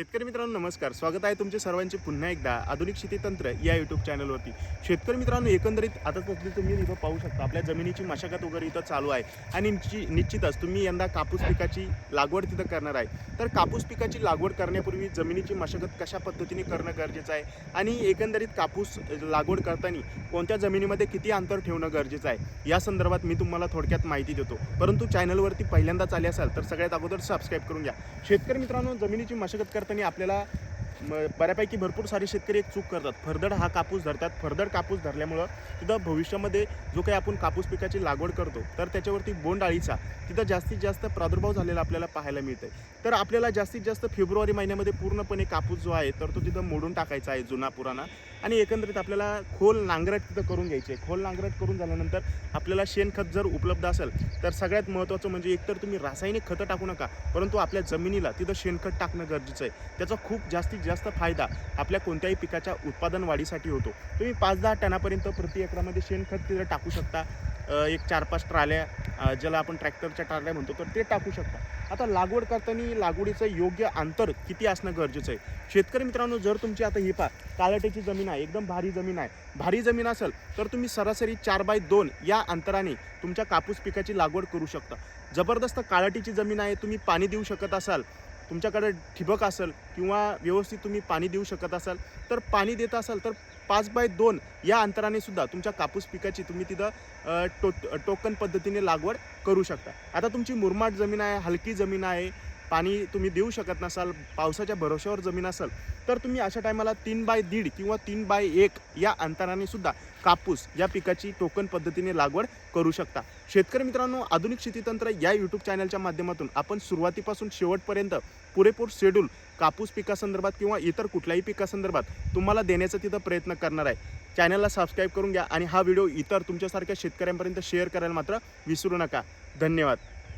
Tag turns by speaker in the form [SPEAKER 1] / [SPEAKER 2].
[SPEAKER 1] शेतकरी मित्रांनो नमस्कार. स्वागत आहे तुमचे सर्वांचे पुन्हा एकदा आधुनिक शेती तंत्र या युट्यूब चॅनलवरती शेतकरी मित्रांनो एकंदरीत आता तसली तुम्ही इथं पाहू शकता. आपल्या जमिनीची मशागत वगैरे इथं चालू आहे. आणि निश्चितच तुम्ही यंदा कापूस पिकाची लागवड तिथं करणार आहे. तर कापूस पिकाची लागवड करण्यापूर्वी जमिनीची मशागत कशा पद्धतीने करणं गरजेचं आहे? आणि एकंदरीत कापूस लागवड करताना कोणत्या जमिनीमध्ये किती अंतर ठेवणं गरजेचं आहे? या संदर्भात मी तुम्हाला थोडक्यात माहिती देतो. परंतु चॅनलवरती पहिल्यांदाच आले असाल तर सगळ्यात अगोदर सबस्क्राईब करून घ्या. शेतकरी मित्रांनो जमिनीची मशागत करता करताना आपल्याला म, बऱ्यापैकी भरपूर सारे शेतकरी एक चूक करतात. फरदड हा कापूस धरतात. फरदड कापूस धरल्यामुळं तिथं भविष्यामध्ये जो काही आपण कापूस पिकाची लागवड करतो तर त्याच्यावरती बोंड अळीचा तिथं जास्तीत जास्त प्रादुर्भाव झालेला आपल्याला पाहायला मिळतंय. तर आपल्याला जास्तीत जास्त फेब्रुवारी महिन्यामध्ये पूर्णपणे कापूस जो आहे तर तो तिथं मोडून टाकायचा आहे जुना पुराणा आणि एकंदरीत आपल्याला खोल नांगरट तिथं करून घ्यायची आहे. खोल नांगरट करून झाल्यानंतर आपल्याला शेणखत जर उपलब्ध असेल तर सगळ्यात महत्त्वाचं म्हणजे एकतर तुम्ही रासायनिक खतं टाकू नका परंतु आपल्या जमिनीला तिथं शेणखत टाकणं गरजेचं आहे. त्याचा खूप जास्तीत जास्त फायदा आपल्या कोणत्याही पिकाच्या उत्पादन वाढीसाठी होतो. तुम्ही पाच दहा टनापर्यंत प्रति एकरामध्ये शेणखत तिथं टाकू शकता. एक चार पाच ट्राल्या ज्याला आपण ट्रॅक्टरच्या ट्राल्या म्हणतो तर ते टाकू शकता. आता लागवड करताना लागवडीचं योग्य अंतर किती असणं गरजेचं आहे? शेतकरी मित्रांनो जर तुमची आता ही पा काळाटीची जमीन आहे एकदम भारी जमीन आहे भारी जमीन असेल तर तुम्ही सरासरी चार बाय दोन या अंतराने तुमच्या कापूस पिकाची लागवड करू शकता. जबरदस्त काळाटीची जमीन आहे तुम्ही पाणी देऊ शकत असाल तुमच्याकडे ठिबक असेल किंवा व्यवस्थित तुम्ही पाणी देऊ शकत असाल तर पाणी देत असाल तर पाच बाय दोन या अंतराने सुद्धा तुमच्या कापूस पिकाची तुम्ही तिथं टो टोकन पद्धतीने लागवड करू शकता. आता तुमची मुरमाड जमीन आहे हलकी जमीन आहे पाणी तुम्ही देऊ शकत नसाल पावसाच्या भरोश्यावर जमीन असाल तर तुम्ही अशा टायमाला तीन बाय दीड किंवा तीन बाय एक या अंतराने सुद्धा कापूस या पिकाची टोकन पद्धतीने लागवड करू शकता. शेतकरी मित्रांनो आधुनिक शेतीतंत्र या यूट्यूब चॅनलच्या माध्यमातून आपण सुरुवातीपासून शेवटपर्यंत पुरेपूर शेड्यूल कापूस पिकासंदर्भात किंवा इतर कुठल्याही पिकासंदर्भात तुम्हाला देण्याचा तिथं प्रयत्न करणार आहे. चॅनलला सबस्क्राईब करून घ्या आणि हा व्हिडिओ इतर तुमच्यासारख्या शेतकऱ्यांपर्यंत शेअर करायला मात्र विसरू नका. धन्यवाद.